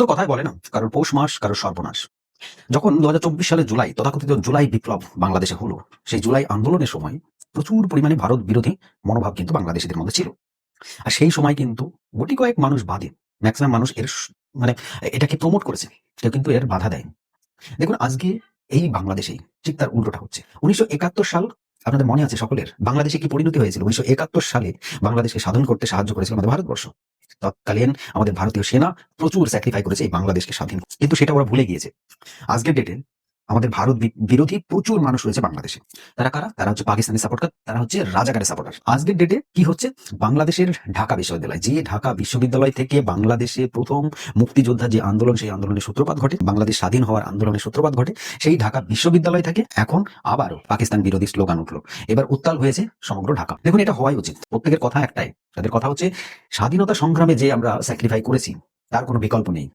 তো কথাই বলে না। কারোর পৌষ মাস, কারোর সর্বনাশ। যখন দু সালের জুলাই, তথাকথিত জুলাই বিপ্লব বাংলাদেশে হলো, সেই জুলাই আন্দোলনের সময় প্রচুর পরিমাণে ভারত বিরোধী মনোভাব কিন্তু বাংলাদেশিদের মধ্যে ছিল। আর সেই সময় কিন্তু গুটি কয়েক মানুষ বাদে ম্যাক্সিমাম মানুষ এর মানে এটাকে প্রমোট করেছে। কেউ কিন্তু এর বাধা দেয় দেখুন, আজকে এই বাংলাদেশেই ঠিক তার উল্টোটা হচ্ছে। উনিশশো একাত্তর সাল, আপনাদের মনে আছে সকলের, বাংলাদেশে কি পরিণতি হয়েছিল? উনিশশো একাত্তর সালে বাংলাদেশকে সাধন করতে সাহায্য করেছিল আমাদের ভারতবর্ষ। তৎকালীন আমাদের ভারতীয় সেনা প্রচুর স্যাক্রিফাই করেছে এই বাংলাদেশকে স্বাধীন কিন্তু সেটা ওরা ভুলে গিয়েছে। আজকের ডেটে আমাদের ভারত বিরোধী প্রচুর মানুষ রয়েছে বাংলাদেশে। তারা কারা? তারা হচ্ছে পাকিস্তানি সাপোর্টার তারা হচ্ছে রাজাকারের সাপোর্টার আজকের ডেটে কি হচ্ছে? বাংলাদেশের ঢাকা বিশ্ববিদ্যালয়। যে ঢাকা বিশ্ববিদ্যালয় থেকে বাংলাদেশে প্রথম মুক্তিযোদ্ধা যে আন্দোলন, সেই আন্দোলনের সূত্রপাত ঘটে, বাংলাদেশ স্বাধীন হওয়ার আন্দোলনের সূত্রপাত ঘটে, সেই ঢাকা বিশ্ববিদ্যালয় থেকে এখন আবারও পাকিস্তান বিরোধী স্লোগান উঠল। এবার উত্তাল হয়েছে সমগ্র ঢাকা। দেখুন, এটা হওয়াই উচিত। প্রত্যেকের কথা একটাই। তাদের কথা হচ্ছে, স্বাধীনতা সংগ্রামে যে আমরা স্যাক্রিফাই করেছি, তার কোনো বিকল্প নেই।